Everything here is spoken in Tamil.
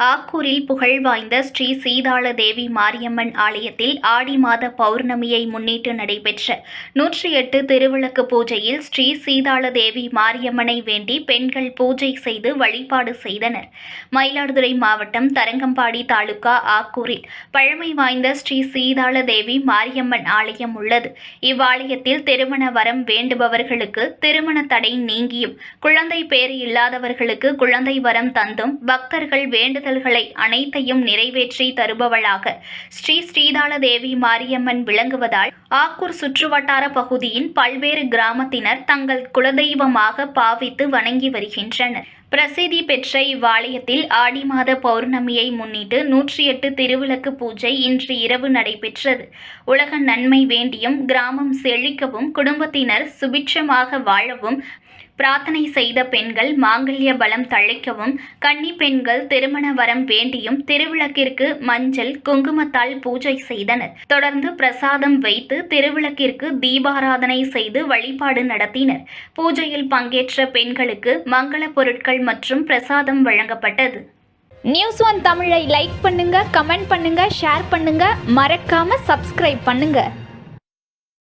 ஆக்கூரில் புகழ் வாய்ந்த ஸ்ரீ சீதாள தேவி மாரியம்மன் ஆலயத்தில் ஆடி மாத பௌர்ணமியை முன்னிட்டு நடைபெற்ற நூற்றி எட்டு திருவிளக்கு பூஜையில் ஸ்ரீ சீதாள தேவி மாரியம்மனை வேண்டி பெண்கள் பூஜை செய்து வழிபாடு செய்தனர். மயிலாடுதுறை மாவட்டம் தரங்கம்பாடி தாலுகா ஆக்கூரில் பழமை வாய்ந்த ஸ்ரீ சீதாள தேவி மாரியம்மன் ஆலயம் உள்ளது. இவ்வாலயத்தில் திருமண வரம் வேண்டுபவர்களுக்கு திருமண தடை நீங்கியும் குழந்தை பேறு இல்லாதவர்களுக்கு குழந்தை வரம் தந்தும் பக்தர்கள் வேண்டுதல்களை அனைத்தையும் நிறைவேற்றி தருபவளாக. ஸ்ரீ ஸ்ரீதாள தேவி மாரியம்மன் விளங்குவதால் ஆக்கூர் சுற்றுவட்டார பகுதியின் பல்வேறு கிராமத்தினர் தங்கள் குலதெய்வமாக பாவித்து வணங்கி வருகின்றனர். பிரசித்தி பெற்ற இவ்வாலயத்தில் ஆடி மாத பௌர்ணமியை முன்னிட்டு நூற்றி எட்டு திருவிளக்கு பூஜை இன்று இரவு நடைபெற்றது. உலக நன்மை வேண்டியும் கிராமம் செழிக்கவும் குடும்பத்தினர் சுபிட்சமாக வாழவும் பிரார்த்தனை செய்த பெண்கள் மாங்கல்ய பலம் தழைக்கவும் கன்னி பெண்கள் திருமண வரம் வேண்டியும் திருவிளக்கிற்கு மஞ்சள் குங்குமத்தால் பூஜை செய்தனர். தொடர்ந்து பிரசாதம் வைத்து திருவிளக்கிற்கு தீபாராதனை செய்து வழிபாடு நடத்தினர். பூஜையில் பங்கேற்ற பெண்களுக்கு மங்கள பொருட்கள் மற்றும் பிரசாதம் வழங்கப்பட்டது. நியூஸ் ஒன் தமிழை லைக் பண்ணுங்க கமெண்ட் பண்ணுங்க ஷேர் பண்ணுங்க. மறக்காம சப்ஸ்கிரைப் பண்ணுங்க.